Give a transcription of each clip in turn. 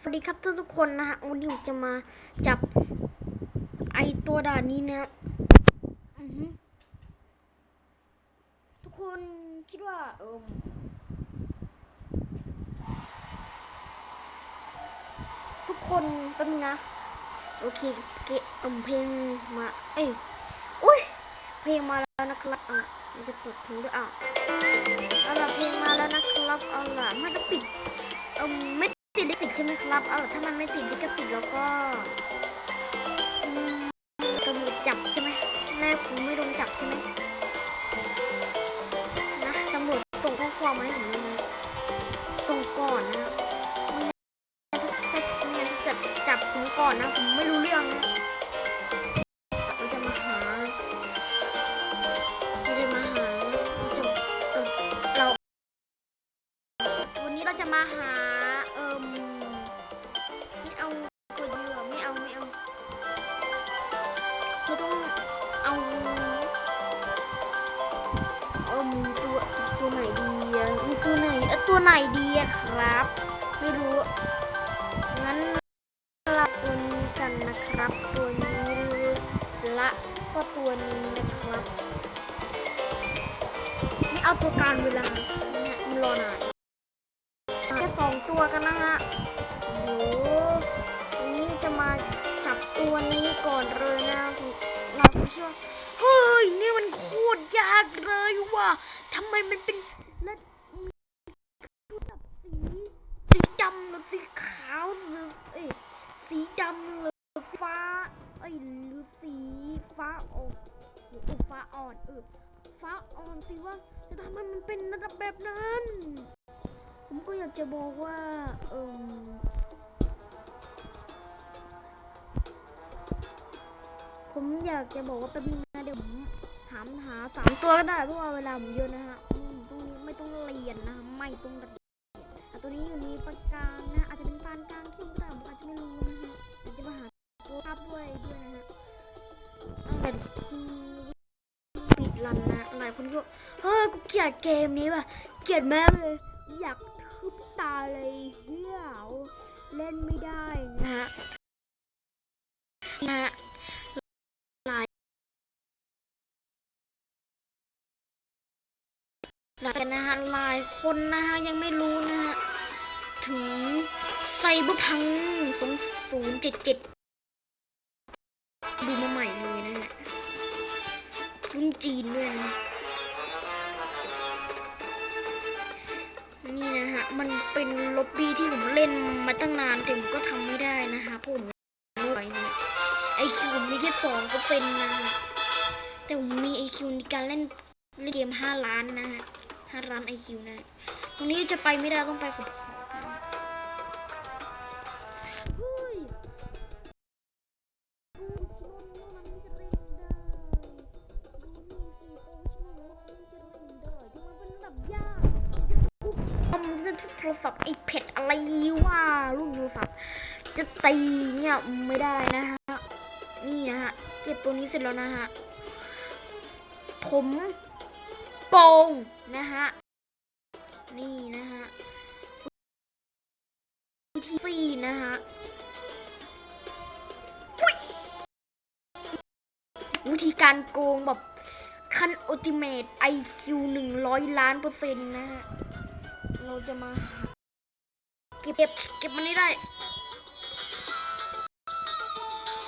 สวัสดีครับทุกทุกคนนะฮะวันนี้ผมจะมาจับไอตัวด่านนี้นะทุกคนคิดว่าเอมทุกคนแป๊บนึงนะ โอเคเกะเอมเพลงมา เอ้ยอุ้ยเพลงมาแล้วนะครับอะมันจะเปิดเพลงด้วยอะเอาล่ะเพลงมาแล้วนะครับเอาล่ะมันจะปิดเอมไม่ ติดลิขสิทธิ์ใช่ไหมครับ เอาถ้ามันไม่ติดลิขสิทธิ์แล้วก็ เราต้องเอาเอมตัวตัวไหนดีอะตัวไหนเอะตัวไหนดีอะครับ ไม่รู้งั้นเราตัวนี้กันนะครับ ตัวนี้ละก็ตัวนี้นะครับ ไม่เอาตัวการเวลาเนี่ยมันรอนานากเลยว่ะทำไมมันเป็นระดับสีสีดำหรือสีขาวหรือเอ้ยสีดำหรือฟ้าเอ้ยหรือสีฟ้าออกหรือฟ้าอ่อนเออฟ้าอ่อนสิว่าจะทำให้มันเป็นระดับแบบนั้นผมก็อยากจะบอกว่าเอมผมอยากจะบอกว่าแป๊บนึงนเดี๋ยวผม ถามหาสามตัวก็ได้เพราะว่าเวลาผมเยอะนะฮะอืมตรงนี้ไม่ต้องเรียนนะไม่ต้องเรียนอะตัวนี้อยู่ในปานกลางนะอาจจะเป็นปานกลางเข้มก็ได้ผมอาจจะไม่รู้นะฮะเดี๋ยวจะมาหาตัวภาพด้วยด้วยนะฮะแต่อืมปิดรันนะหลายคนก็เฮ้ยกูเกลียดเกมนี้ว่ะเกลียดแม่งเลยอยากทุบตาเลยเฮียเล่นไม่ได้นะฮะนะ หลายนะฮะหลายคนนะฮะยังไม่รู้นะฮะถึงไซบอร์พังสองศูนย์เจ็ดเจ็ดดูมาใหม่เลยนะฮะรุ่นจีนด้วยนะนี่นะฮะ มันเป็นล็อบบี้ที่ผมเล่นมาตั้งนานแต่ผมก็ทำไม่ได้นะฮะเพราะผมรู้ไว้นะไอคิวผมมีแค่สองเปอร์เซ็นต์นะฮะแต่ผมมีไอคิวในการเล่นเล่นเกมห้าล้านนะฮะ ห้าล้านไอคิวนะ ตรงนี้จะไปไม่ได้ต้องไปขอบขอบโอ้ชิโนโนะมันไอเล่นได้ทำไมเป็นแบบยากคอมพิวเตอร์โทรศัพท์ไอแพดอะไรว่ารุ่นโทรศัพท์จะตีเนี่ยไม่ได้นะฮะ นี่นะฮะ เก็บตัวนี้เสร็จแล้วนะฮะ ผมโกง นะฮะ นี่นะฮะวิธีสี่นะฮะวิธีการโกงแบบขั้นอัลติเมทไอคิวหนึ่งร้อยล้านเปอร์เซ็นต์นะฮะ เราจะมาเก็บเก็บเก็บมันนี้ได้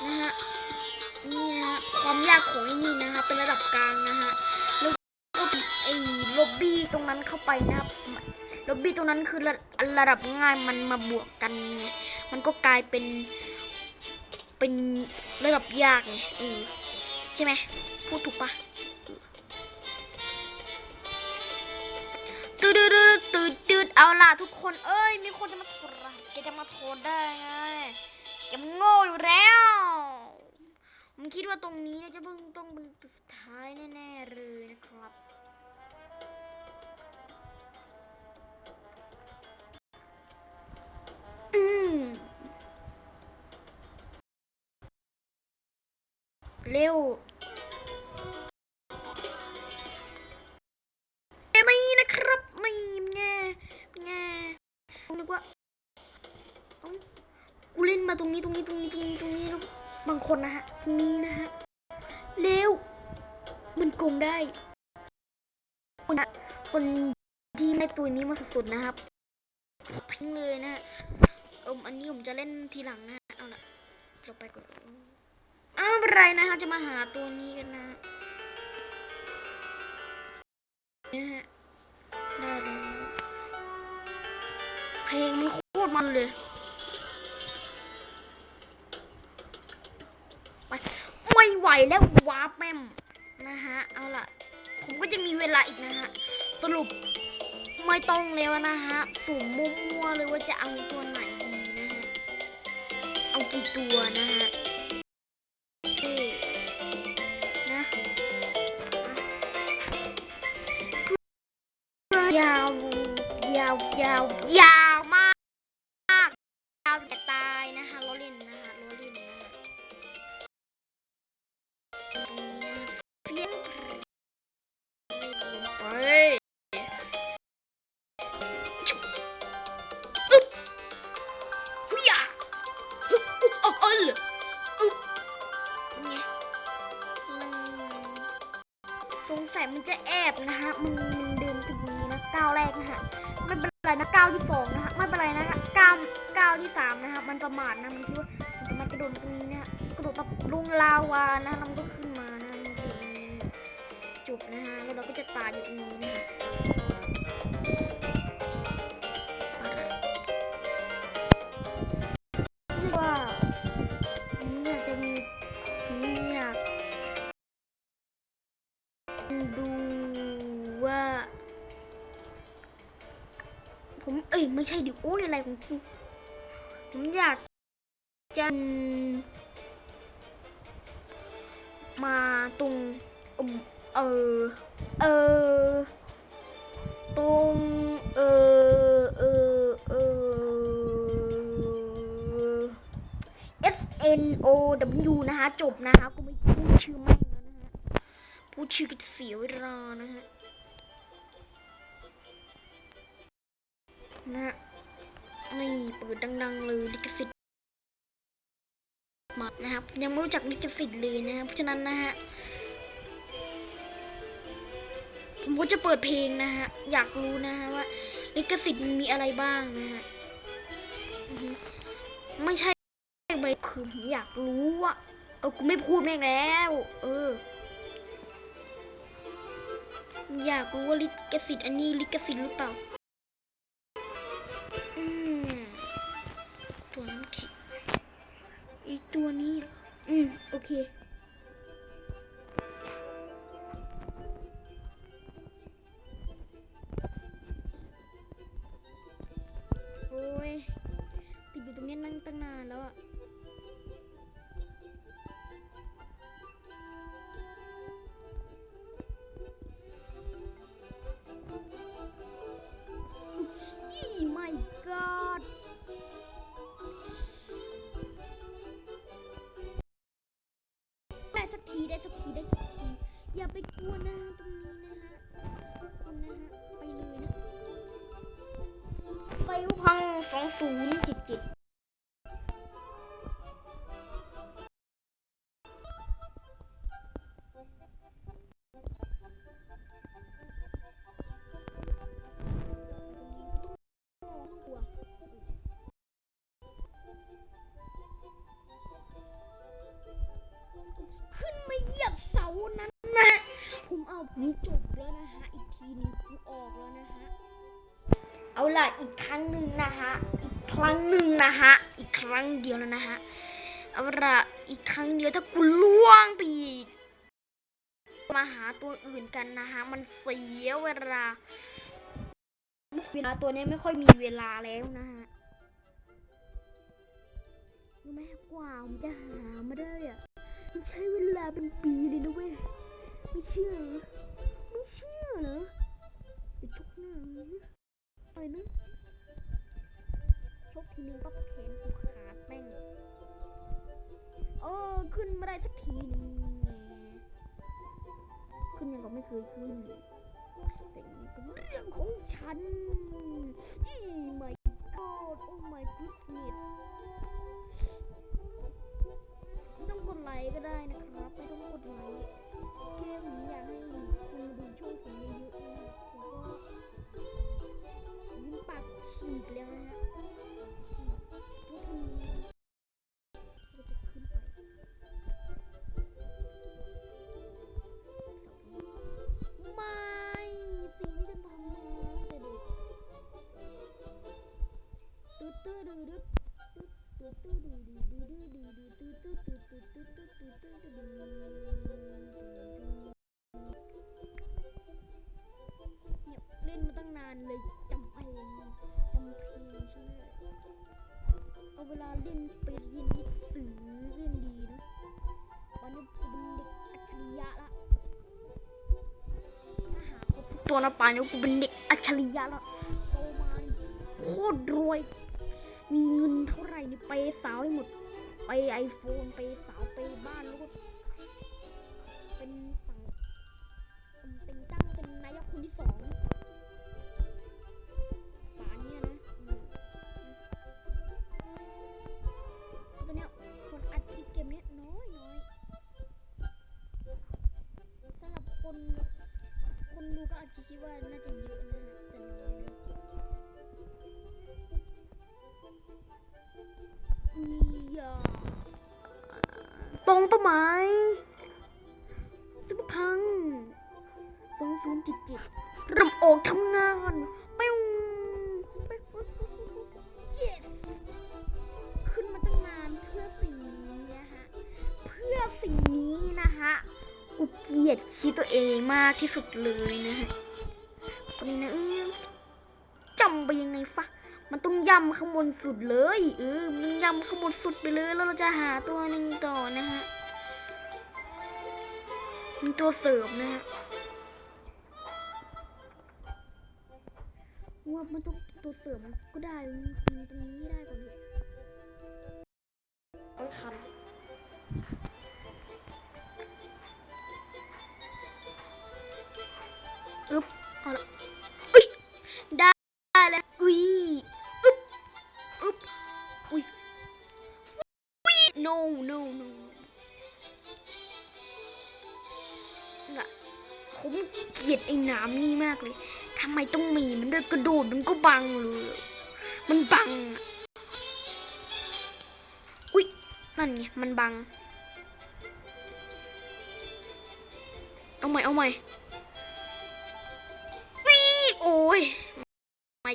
นะฮะ นี่นะฮะ ความยากของไอ้นี่นะฮะ เป็นระดับกลางนะฮะ ล็อบบี้ตรงนั้นเข้าไปนะครับล็อบบี้ตรงนั้นคือระระดับง่ายมันมาบวกกัน มันก็กลายเป็น เป็นระดับยากไงเออใช่ไหมพูดถูกปะตืดตืดตืดตืดเอาล่ะทุกคนเอ้ย มีคนจะมาโทรแกจะมาโทรได้ไงแกมันโง่อยู่แล้วผมคิดว่าตรงนี้นะจะเพิ่งต้องเป็นสุดท้ายแน่ๆเลยนะครับ ร็วไม่นะครับไม่ไงไงผมนึกว่าเอ้ากูเล่นมาตรงนี้ตรงนี้ตรงนี้ตรงนี้ตรงนี้แล้วบางคนนะฮะตรงนี้นะฮะเร็วมันโกงได้คนนะคนที่ได้ตัวนี้มาสุดๆนะครับทิ้งเลยนะฮะเอมอันนี้ผมจะเล่นทีหลังนะฮะเอาละเราไปก่อน อ้าวไม่เป็นไรนะฮะจะมาหาตัวนี้กันนะนะฮะได้แล้วเพลงมันโคตรมันเลยไปไม่ไหวแล้ววาร์ปแม่มนะฮะเอาล่ะ ผมก็จะมีเวลาอีกนะฮะ สรุปไม่ต้องแล้วนะฮะสุ่มมั่วๆเลยว่าจะเอาตัวไหนดีนะฮะ เอากี่ตัวนะฮะ วยา แล้วะจบนะคะกูไม่พูดชื่อแม่งแล้วนะฮะพูดชื่อก็จะเสียเวลานะฮะนะฮะนี่เปิดดัง ๆ เลยลิขสิทธิ์มานะครับ ยังไม่รู้จักลิขสิทธิ์เลยนะเพราะฉะนั้นนะฮะผมก็จะเปิดเพลงนะฮะ อยากรู้นะฮะว่าลิขสิทธิ์มันมีอะไรบ้างนะฮะไม่ใช่ใบคือผมอยากรู้ว่า เออกูไม่พูดแม่งแล้ว เออ อยากรู้ว่าลิขสิทธิ์อันนี้ลิขสิทธิ์หรือเปล่าอืมตัวน้ำแข็งอีกตัวนี้ อืม โอเค ศูนย์เจ็ดเจ็ดขึ้นมาเหยียบเสานั้นนะ ผมเอาผมจบแล้วนะฮะ อีกทีหนึงกูออกแล้วนะฮะ เอาล่ะอีกครั้งหนึ่งนะฮะ รั้งหนึ่งนะฮะ อีกครั้งเดียวแล้วนะฮะ เอาละอีกครั้งเดียวถ้ากูล่วงไปอีกมาหาตัวอื่นกันนะฮะ มันเสียเวลาเวลาตัวนี้ไม่ค่อยมีเวลาแล้วนะฮะรู้ไหมกว่าผมจะหามาได้อะมันใช้เวลาเป็นปีเลยนะเว้ย ไม่เชื่อ ไม่เชื่อเหรอเดี๋ยวชกหน้ามึงนะไปนะ ชกทีนึงปั๊บแขนกูขาดแม่งเออขึ้นมาได้สักทีหนึงแหมขึ้นยังก็ไม่เคยขึ้นแต่นี่เป็นเรื่องของฉันอี my god oh my goodness ลค์ก็ได้นะครับ ไม่ต้องกดไลค์แค่ผมอยากให้คุณมาดูช่องผมเยอะๆนะผมก็ยิ้มปากฉีกแล้วนะฮะ กตัวนะป่านนี้กูเป็นเด็กอัจฉริยะและโตมาโคตรรวย มีเงินเท่าไหร่นี่ไปสาวให้หมด ไปไอโฟนไปสาวไปบ้านแล้วก็เป็นสั่งเป็นตั้งเป็นนายกคนที่สองป่านี้นะตอนนี้คนอัดคลิปเกมเนี้ยน้อยน้อยสำหรับคน ดูก็อาจจะคิดว่าน่าจะเยอะนะฮะแต่น้อยนะอย่าตรงปะไหมซุปเปอร์พังตรงศูนย์จิตจิตริ่มออกทำงาน กูเกลียดชีตัวเองมากที่สุดเลยนะฮะคนนี้นะจำไปยังไงฟะมันต้องย่ำข้างบนสุดเลย เออมันย่ำข้างบนสุดไปเลย แล้วเราจะหาตัวหนึ่งต่อนะฮะมีตัวเสริมนะฮะว่ามันต้องตัวเสริมก็ได้มันตรงนี้ไม่ได้ก่อนเลยโอ้ยคันอึ๊บ เอาละได้แล้วอุ้ยอึ๊บอึ๊บอุ้ยอุ้ย no no no น่ะผมเกลียดไอ้นามนี่มากเลยทำไมต้องมีมันด้วยกระโดดมันก็บังเลยมันบังอะอุ้ยนั่นไงมันบัง เอาใหม่เอาใหม่ โอ้ยไม่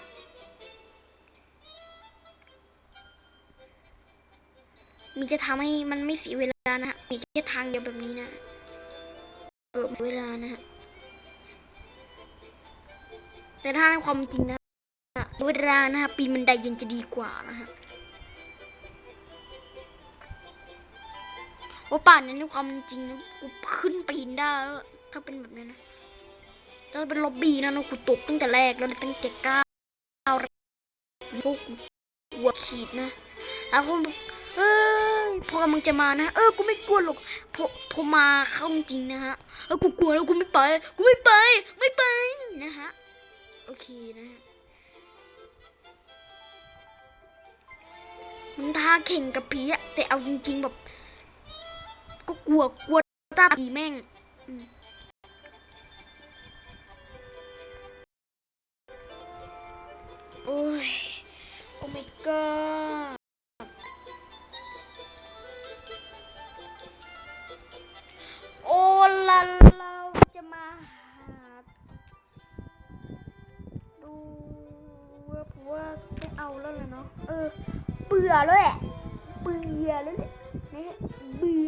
มีจะทำให้มันไม่เสียเวลานะฮะ มีแค่ทางเดียวแบบนี้นะเออเสียเวลานะฮะ แต่ถ้าในความจริงนะเวลานะฮะปีนบันไดยังจะดีกว่านะฮะว่าป่านนั้นในความจริงนะกูขึ้นปีนได้แล้วถ้าเป็นแบบนี้นะ ถ้าเป็นล็อบบี้นะนะกูตกตั้งแต่แรกแล้วตั้งแต่ก้าวพวกกูกลัวขีดนะแล้วพอเอ้ยพอกำลังจะมานะ เออ กูไม่กลัวหรอกพอพอมาเข้าจริงนะฮะเออกูกลัวแล้วกูไม่ไป กูไม่ไป ไม่ไปนะฮะ โอเคนะฮะมันท้าแข่งกับผีอะแต่เอาจริงๆแบบ ก็กลัวกลัวตาผีแม่ง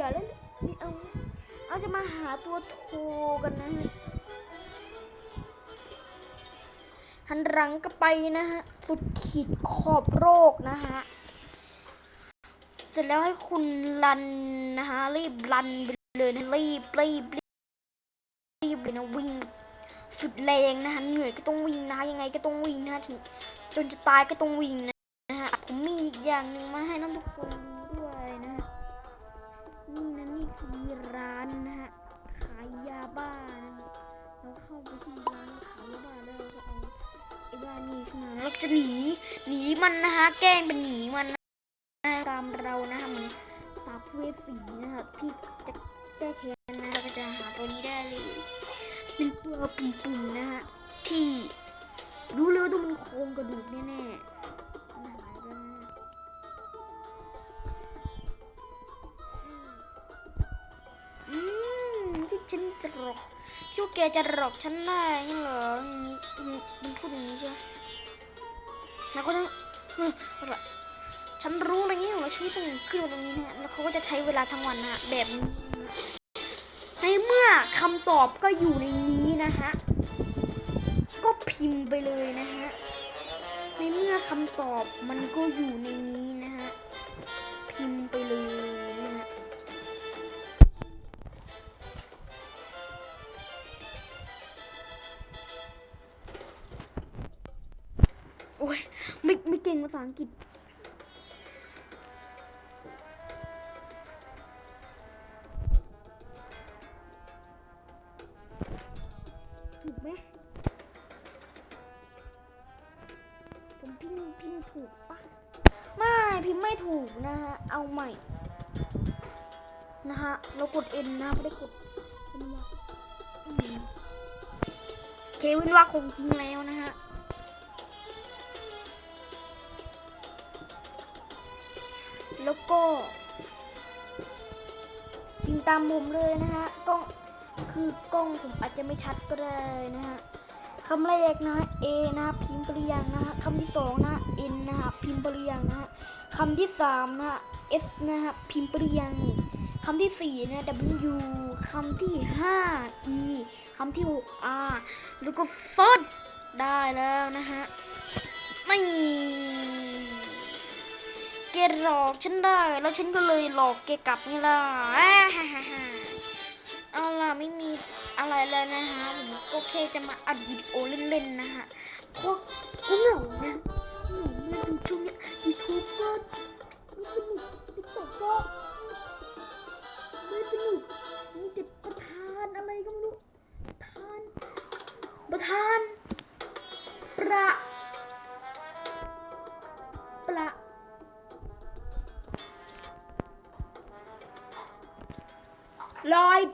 อแล้วแหละไม่เอาเราจะมาหาตัวโทกันนะฮะหันหลังก็ไปนะฮะ สุดขีดขอบโรคนะฮะ เสร็จแล้วให้คุณรันนะฮะ รีบรันไปเลยนะรีบรีบรีบรีบเลยนะวิ่งสุดแรงนะฮะ เหนื่อยก็ต้องวิ่งนะยังไงก็ต้องวิ่งนะถึงจนจะตายก็ต้องวิ่งนะฮะ ผมมีอีกอย่างหนึ่งมาให้น้องทุกคน จะหนี หนีมันนะคะ แกล้งเป็นหนีมันนะตามเรานะคะเหมือนสาบเวฟสีนะครับที่จะแก้แค้นนะเราก็จะหาตัวนี้ได้เลย เป็นตัวปุ่มๆนะฮะที่รู้เลยว่าตัวมันโครงกระดูกแน่ๆอืมที่ฉันจะหลอกคิดว่าแกจะหลอกฉันได้เหรอ ฉันรู้อะไรเงี้ยแล้วฉันต้องขึ้นมาตรงนี้นะแล้วเขาก็จะใช้เวลาทั้งวันนะแบบนี้ในเมื่อคำตอบก็อยู่ในนี้นะฮะ ก็พิมพ์ไปเลยนะฮะ ในเมื่อคำตอบมันก็อยู่ในนี้ อ้ยไม่ไม่เก่งภาษาอังกฤษถูกไหมผมพิมพ์พิมพ์ถูกปะไม่พิมพ์ไม่ถูกนะฮะ เอาใหม่ นะฮะ เรากด N นะไม่ได้กดเคว้นวรรคคงจริงแล้ว แล้วก็พิมพ์ตามมุมเลยนะฮะกล้องคือกล้องผมอาจจะไม่ชัดก็ได้นะฮะคำแรกนะฮะ A นะฮะพิมพ์ปริยังนะฮะคำที่สองนะฮะ N นะฮะพิมพ์ปริยังนะฮะคำที่สามนะ S นะฮะพิมพ์ปริยังคำที่สี่นะ W คำที่ห้า E คำที่หก R แล้วก็ F ได้แล้วนะฮะไม่ กหลอกฉันได้ แล้วฉันก็เลยหลอกแกกลับไงล่ะเอาล่ะไม่มีอะไรแล้วนะฮะผมก็แค่จะมาอัดวิดีโอเล่นๆนะฮะพราะก็เหงานะหงานะดูช่วงนี้ยูทูบก็ไม่สนุกติ๊กต็อกก็ไม่สนุกมีแต่ประธานอะไรก็ไม่รู้ประธานประธานประประ Lloyd